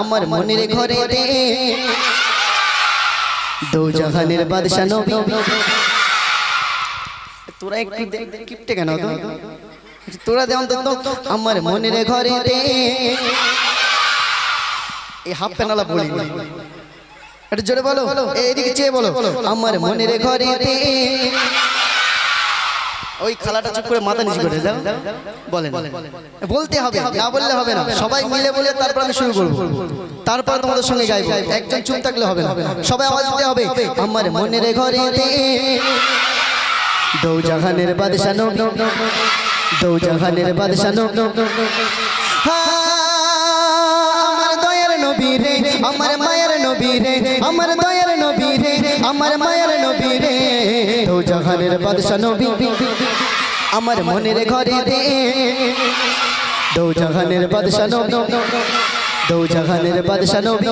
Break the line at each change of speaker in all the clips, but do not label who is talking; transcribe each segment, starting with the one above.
আমার মনের ঘরে দো। জাহানের বাদশা নবী। তোরা একটু কিপটে কেন তোরা দে অন্তত আমার মনের ঘরে এই হাফ প্যানালা বলি। একটু জোরে বলো। এইদিকে চেয়ে বলো। আমার মনের ঘরে ওই খালাটা চুপ করে মাথা নিচু করে দাও বলেন বলতে হবে, না বললে হবে না। সবাই মিলে বলে তারপর আমি শুরু করব। তারপর তোমাদের সঙ্গে গাইবো। একজন চুপ থাকলে হবে না। সবাই আওয়াজ দিতে হবে, আমার মনের ঘরে রে দৌ জাহানের বাদশা নবী। দৌ জাহানের আমার দয়ার নবী রে, আমার মায়ের নবী রে, আমার দয়ার নবী রে, আমার মায়ের নবী রে। দৌ জাহানের বাদশা নবী। আমার মনের ঘরে দে। দৌ। জাহানের বাদশা নবী। দৌ জাহানের বাদশা নবী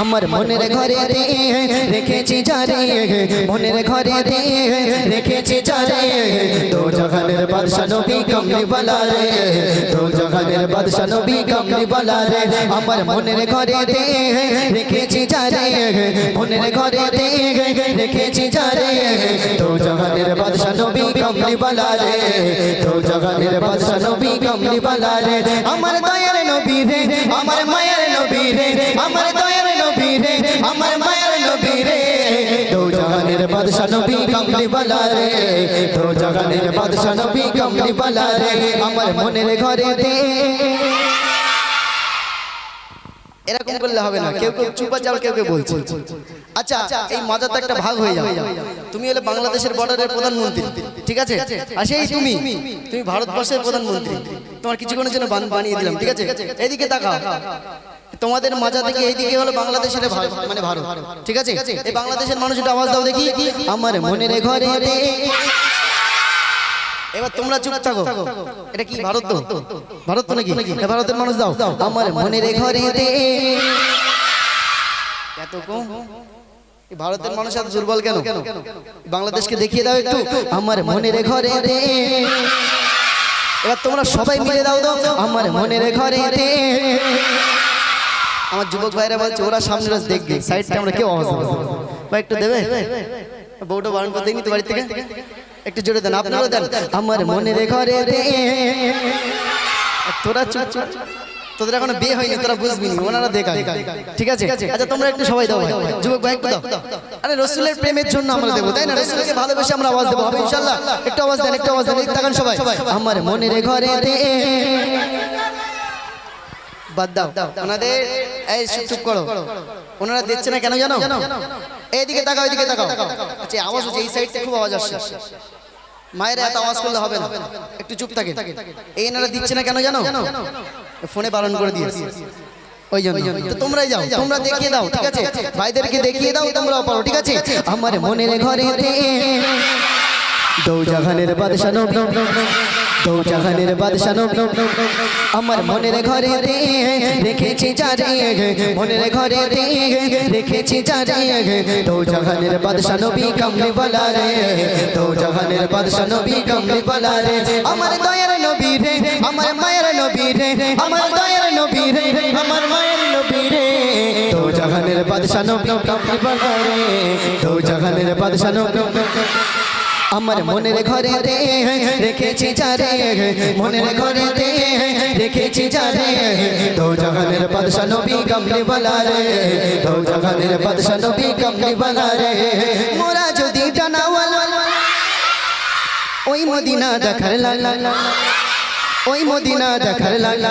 আমার মনের ঘরে রে রেখেছি যারে মনের ঘরে রে রেখেছি যারে দো জাহানের বাদশা নবী কমলি বালা রে দো জাহানের বাদশা নবী কমলি বালা রে আমার মনের ঘরে রে রেখেছি যারে মনের ঘরে রে রেখেছি যারে দো জাহানের বাদশা নবী কমলি বালা রে দো জাহানের বাদশা নবী কমলি বালা রে আমার দয়ার নবী রে, আমার মায়ের নবী রে, আমার দয়ার নবী রে, আমার মায়ের নবী রে। দো নবী কামলি বালা রে, দো জাহানের নবী কামলি বালা আমার মনের ঘরে দে। এরকম করলে হবে না। কেউ কেউ চুপা যাও কেউ কেউ বলছে। আচ্ছা এই মজাতে একটা ভাগ হয়ে যাবে। তুমি হলে বাংলাদেশের বর্ডারের প্রধানমন্ত্রী, ঠিক আছে? আর সেই তুমি তুমি ভারতবর্ষের প্রধানমন্ত্রী। তোমার কিছুক্ষণের জন্য বান- বানিয়ে দিলাম, ঠিক আছে? এদিকে তাকাও। তোমাদের মাজা থেকে এইদিকে হলো বাংলাদেশের মানে ভারত, ঠিক আছে? এই বাংলাদেশের মানুষ আওয়াজ দাও দেখি। আমার মনের ঘরে এবার তোমরা চুপ থাকো। এটা কি ভারত তো? ভারত? তো নাকি? ভারতের মানুষ দাও। আমার মনের ঘরে এত কম? এই ভারতের মানুষ এত দুর্বল কেন? বাংলাদেশকে দেখিয়ে দাও একটু। আমার মনের ঘরে এবার তোমরা সবাই মিলে দাও দাও আমার মনের ঘরে আমার যুবক ভাইরা বলছে ওরা সামনে রোজ দেখবে। সাইডটা আমরা কেউ আওয়াজ দেবো বা একটু দেবে? বউটা বারণ করে দেখনি তো বাড়ি থেকে? একটু জোরে দেন আপনারা দেন। আমার মনের ঘরে রে তোরা চুপ। তোদের এখনও বিয়ে হয়নি তোরা বুঝবি নি। ওনারা দেখা ঠিক আছে? আচ্ছা তোমরা একটু সবাই দাও যুবক ভাই একটু দাও। আরে রসুলের প্রেমের জন্য আমরা দেবো তাই না? রসুলকে ভালোবেসে আমরা আওয়াজ দেবো। হবে ইনশাল্লাহ। একটু আওয়াজ দেন একটু আওয়াজ দেন। তাকান সবাই। আমার মনের ঘরে রে বাদ দাও। ওনাদের এই চুপ করো। ওনারা দিচ্ছে না কেন জানো? এইদিকে তাকাও এইদিকে তাকাও। আচ্ছা আওয়াজ হচ্ছে এই সাইডটা খুব আওয়াজ আসছে। মায়ের এত আওয়াজ করলে হবে না। একটু চুপ থাকে এই এনারা দিচ্ছে না কেন জানো? ফোনে বারণ করে দিয়েছে। ওই জন্য। তোমরাই যাও তোমরা দেখিয়ে দাও ঠিক আছে? ভাইদেরকে দেখিয়ে দাও তোমরাও পারো ঠিক আছে? আমার মনের ঘরে দৌ জাহানের বাদশা নবী দৌ জাহানের বাদশা নবী আমার মনের ঘরে রেখেছি যারে মনের ঘরে রেখেছি যারে দৌ জাহানের বাদশা নবী কমলি বলা রে দৌ জাহানের বাদশা নবী কমলি বলা রে। আমার দয়ার নবী রে আমার মায়ের নবী রে আমার দয়ার নবী রে আমার মায়ের নবী রে। দৌ জাহানের বাদশা নবী কমলি বলা রে দৌ জাহানের বাদশা নবী। আমার মনের ঘরে রেখেছি যারে মনের ঘরে রে রেখেছি যারে দো জাহানের বাদশা নবী কমলি বলা রে দো জাহানের বাদশা নবী কমলি বলা রে মোরা যদি টানাওয়ালা ওই মদিনা দেখার লাল ওই মদিনা দেখার লাল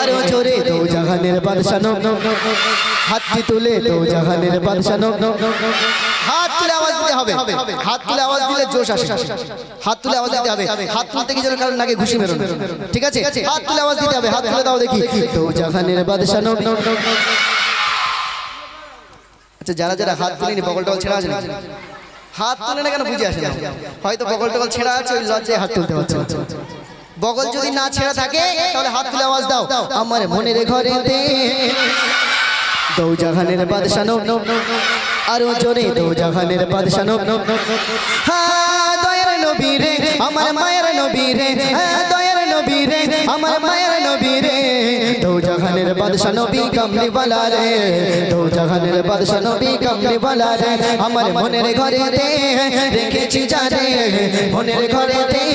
আরও জোরে জাহানের বাদশা হাতটি তুলে জাহানের বাদশা হাত তুলে আওয়াজ দিতে হবে। হাত তুলে আওয়াজ দিলে জোশ আসে। হাত তুলে আওয়াজ দিতে হবে। হাত তুলতে কি নাকি ঘুষি মেরোন ঠিক আছে? হাত তুলে আওয়াজ দিতে হবে। হাত তুলে দাও দেখি। জাহানের বাদশা আচ্ছা যারা যারা হাত তুলিনি, বগল টগল ছেড়া আছে না? হাত তুলে না কেন বুঝে আসে না? হয়তো বগল টগল ছেঁড়া আছে, ওই লজ্জায় হাত তুলতে পারছে। বগল যদি না ছেঁড়া থাকে তাহলে হাত তুলে আওয়াজ দাও। আমার মনের ঘরে দৌ জাহানের বাদশানো আরও জোরে দৌ জাহানের বাদশানো হ্যাঁ দয়ার নবী রে আমার মায়ের নবী রে। হ্যাঁ দয়ার নবী রে আমার মায়ের নবী রে। দৌ জাহানের বাদশা নবী কামলি বালা রে। দৌ জাহানের বাদশা নবী কামলি বালা রে। আমার মনের ঘরে রেখেছি যারে মনের ঘরে যারে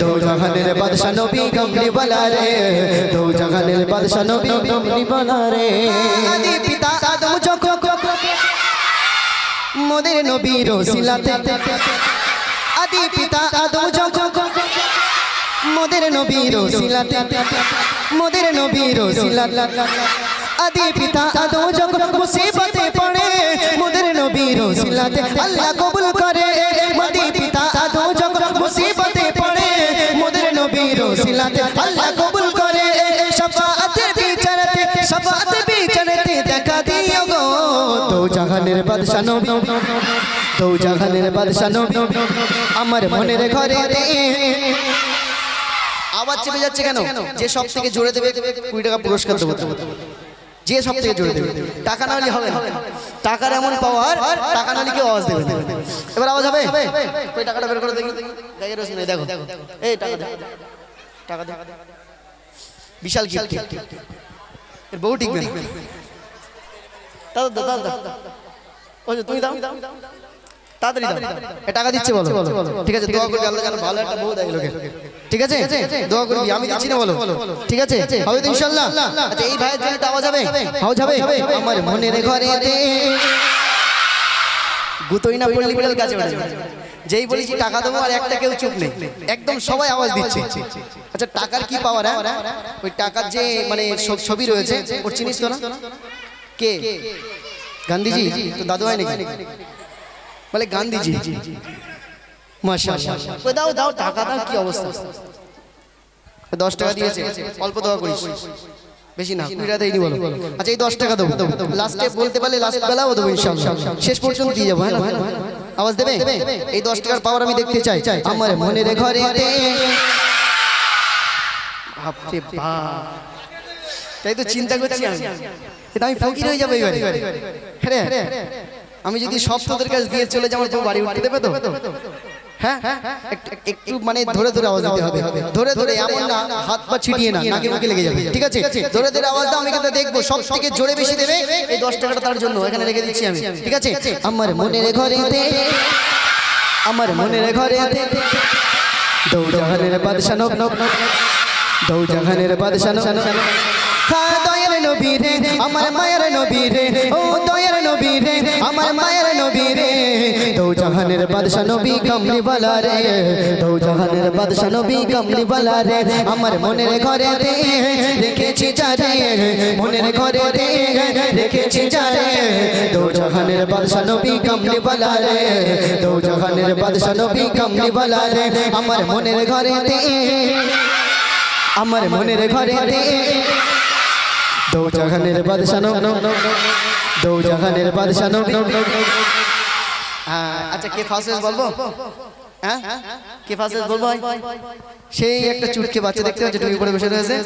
দৌ জাহানের বাদশা নবী কামলি বালা রে দৌ জাহানের বাদশা নবী কামলি বালা রে পিতা আদম যখন মোদের নবীর সিলাতে আদি পিতা আদম যখন মোদের নবীর সিলাতে মোদের নবীর সিলাতে আদি পিতা আদম যখন মুসিবতে পড়ে মোদের নবীর সিলাতে আল্লাহ কবুল করে নবীর সিলাতে আল্লাহ কবুল করে। শাফাআতের বিচারতে শাফাআতের বিচারতে দেখা দিও গো। তো জাহানের বাদশা নবী তো জাহানের বাদশা নবী, আমার মনের ঘরে আওয়াজ চেপে যাচ্ছে কেন? যে সব থেকে জোরে দেবে, কুড়ি টাকা পুরস্কার দেবো যে সব থেকে জোরে দেবে, টাকা না হলে হবে না। টাকার এমন পাওয়ার টাকা না হলে কেউ আওয়াজ দেবে এবার আওয়াজ হবে? টাকাটা বের করে দেখি। দেখো। এই টাকা টাকা দে। বিশাল গিফট এর বউ না। দাদা দাদা দাদা ওই তুমি দাও। তাড়াতাড়ি দাও। এ টাকা দিচ্ছে বলো। ঠিক আছে দোয়া করবি আল্লাহ যেন ভালো একটা বউ দেয় লোকে। ঠিক আছে? দোয়া করবি আমি দিচ্ছি না বলো। ঠিক আছে? হবে তো ইনশাআল্লাহ আচ্ছা এই ভাইয়ের জন্য আমার মনের ঘরে গুতোই না পড়লি বিড়াল কাছে। যেই বলেছি টাকা দেবো আর একটা কেউ চুপ নেই। একদম সবাই আওয়াজ দিচ্ছে। আচ্ছা টাকার কি পাওয়ার হ্যাঁ? ওই টাকার যে মানে ছ- ছবি রয়েছে ওর চিনিস তো না কে? গান্ধীজি তো দাদু হয় নাকি? বলে গান্ধীজি। দাও দাও টাকা দাও কি অবস্থা? দশ টাকা দিয়েছে। অল্প দেওয়া করিস। বেশি না কুড়ি টাকা দেয়নি বলো আচ্ছা এই দশ টাকা দেবো। লাস্টে বলতে পারলে লাস্ট বেলাও দেবো ইনশাল্লাহ শেষ পর্যন্ত দিয়ে যাব হ্যাঁ? আওয়াজ দেবে? এই দশ টাকার পাওয়ার আমি দেখতে চাই। আমার মনের ঘরে। তাই তো চিন্তা করছি আমি। ফকির হয়ে যাব এবারে। হ্যাঁ আমি যদি সব তোদের কাছে দিয়ে চলে যাব তোমার বাড়ি উঠতে দেবে তো? হ্যাঁ? একটু- একটু মানে ধরে ধরে আওয়াজ দিতে হবে। ধরে ধরে এমন না হাত পা ছিটিয়ে না নাকে মুখে লেগে যাবে। ঠিক আছে? ধরে ধরে আওয়াজ দাও আমি কিন্তু দেখব সব থেকে জোরে বেশি দেবে এই দশ টাকাটা তার জন্য এখানে রেখে দিচ্ছি আমি। ঠিক আছে? আমার মনের ঘরে আমার মনের ঘরে দৌজাহানের বাদশা নব। দৌজাহানের বাদশা নব। হ্যাঁ দয়ার নবী রে আমার মায়ের নবী রে ও দৌজাহানের বাদশা নবী কামলি বালা রে। দৌজাহানের বাদশা নবী কামলি বালা রে। আমার মনের ঘরে রে রেখেছি যারে মনের ঘরে রে রেখেছি যারে দৌজাহানের বাদশা নবী কামলি বালা রে। দৌজাহানের বাদশা নবী কামলি বালা রে। আমার মনের ঘরে রে আমার মনের ঘরে রে দৌ জাহানের বাদশানো দৌ জাহানের বাদশানো আচ্ছা কে ফার্স্ট বলব? হ্যাঁ কে ফার্স্ট বলব সেই একটা চুটকে বাচ্চা দেখতে পাচ্ছে টুপি পরে বসে রয়েছে।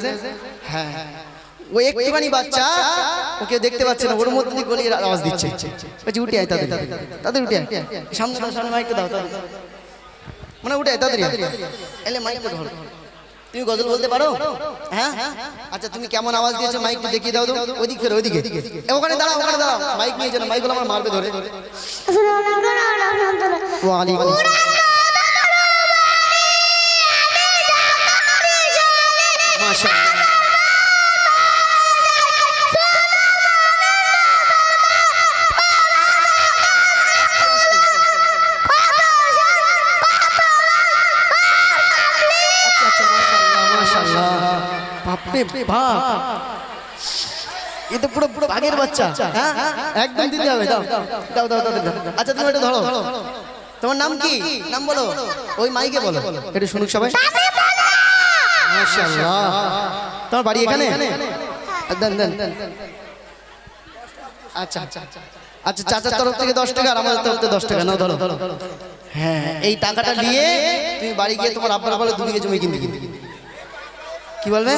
হ্যাঁ ও একটুখানি বাচ্চা ওকে দেখতে পাচ্ছে না, ওর মধ্যে গলিয়ে আওয়াজ দিচ্ছে। বলছি উঠে আয় তাদের। তাদের উঠে আয়। সামনে সামনে মাইকটা দাও, তাদের। মানে উঠে আয়, তাদের। এলে মাইকটা ধরো। তুমি গজল বলতে পারো? হ্যাঁ? আচ্ছা তুমি কেমন আওয়াজ দিয়েছ? মাইকটা দেখিয়ে দাও তো। ওইদিক ফেরো ওইদিকে ওখানে দাঁড়াও ওখানে দাঁড়াও। মাইক নিয়ে যেন মাইকগুলো আমার মারবে ধরে। ও এ তো পুরো পুরো বাঘের বাচ্চা হ্যাঁ? একদম দিতে হবে দাও। দাও। দাও দাও দাও। আচ্ছা তুমি এটা ধরো। তোমার নাম কি? নাম বলো। ওই মাইকে বলো। একটু শুনুক সবাই। মাশাআল্লাহ। তোমার বাড়ি এখানে? দেন দেন। আচ্ছা আচ্ছা আচ্ছা। চাচার তরফ থেকে দশ টাকা আর আমাদের তরফ থেকে দশ টাকা। নাও ধরো। হ্যাঁ এই টাকাটা নিয়ে তুমি বাড়ি গিয়ে তোমার আব্বার বলে দু বিঘে জমি কিনতে কিনতে কি বলবে?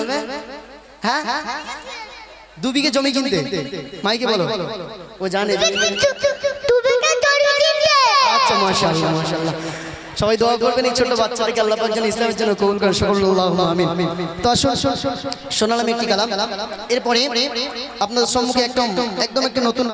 হ্যাঁ? দু বিঘে জমি কিনতে। মাইকে বলো। ও জানে। আচ্ছা সবাই দোয়া করবেন এই ছোট বাচ্চাটাকে আল্লাহ ইসলামের জন্য কবুল করেন। সকল আল্লাহুম্মা আমিন। তো আসুন, শোনালাম একটি এরপরে আপনাদের সম্মুখে একদম একদম একটি নতুন